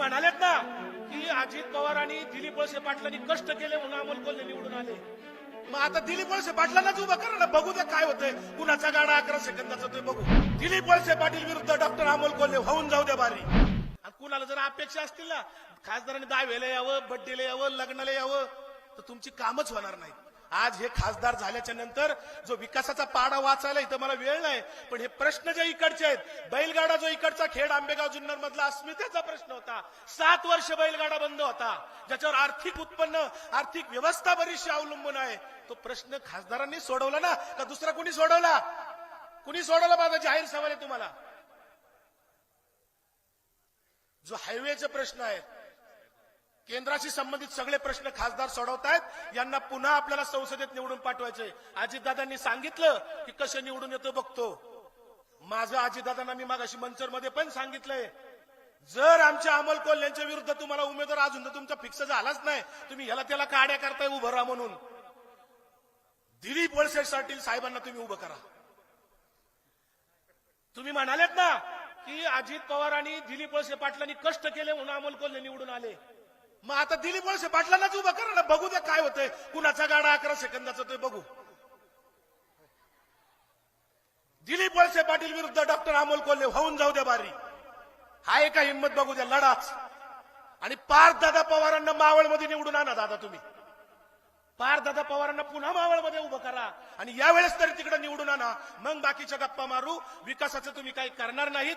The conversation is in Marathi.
म्हणालेत ना की अजित पवारांनी दिलीप वळसे पाटलांनी कष्ट केले म्हणून अमोल कोल्हे निवडून आले. मग आता दिलीप वळसे पाटलांनाच उभं करा ना बघू द्या काय होतंय. कुणाचा गाडा अकरा सेकंदाचा ते बघू. दिलीप वळसे पाटील विरुद्ध डॉक्टर अमोल कोल्हे होऊन जाऊ द्या बारी. आणि कुणाला जर अपेक्षा असतील ना खासदारांनी दहावेला यावं बड्डेला यावं लग्नाला यावं तर तुमची कामच होणार नाही. आज हे खासदार झाल्याच्यानंतर जो विकासाचा पाडा वाचायला इथं मला वेळ नाही पण हे प्रश्न जे इकडचे आहेत बैलगाडा जो इकडचा खेड आंबेगाव जुन्नर मधला अस्मितेचा प्रश्न होता. सात वर्ष बैलगाडा बंद होता. ज्याच्यावर आर्थिक उत्पन्न आर्थिक व्यवस्था बरीचशी अवलंबून आहे. तो प्रश्न खासदारांनी सोडवला ना? का दुसरा कुणी सोडवला? कुणी सोडवला? माझा जाहीर सवाल आहे तुम्हाला. जो हायवेचा प्रश्न आहेत केंद्राशी संबंधित सगळे प्रश्न खासदार सोडवतायत. यांना पुन्हा आपल्याला संसदेत निवडून पाठवायचे अजितदादांनी सांगितलं की कसे निवडून येतो बघतो. माझं अजितदादांना मी मागाशी मंचरमध्ये पण सांगितलंय. जर आमच्या अमोल कोल यांच्या विरुद्ध तुम्हाला उमेदवार अजून तर तुमचा फिक्स झालाच नाही. तुम्ही ह्याला त्याला काड्या करताय उभं राहा म्हणून. दिलीप वळसे पाटील साहेबांना तुम्ही उभं करा. तुम्ही म्हणालेत ना की अजित पवार आणि दिलीप वळसे पाटलांनी कष्ट केले म्हणून अमोल कोल्हे निवडून आले. मग आता दिलीप वळसे पाटलांनाच उभं करा ना. बघू द्या काय होतंय. कुणाचा गाडा अकरा सेकंदाचा ते बघू. दिलीप वळसे पाटील विरुद्ध डॉक्टर अमोल कोल्हे होऊन जाऊ द्या बारी. हाय का हिंमत बघू द्या लढाच. आणि पार्थ दादा पवारांना मावळमध्ये निवडून आणा दादा तुम्ही. पार्थ दादा पवारांना पुन्हा मावळमध्ये उभं करा. आणि यावेळेस तरी तिकडे निवडून आणा. मग बाकीच्या गप्पा मारू. विकासाचं तुम्ही काही करणार नाहीत.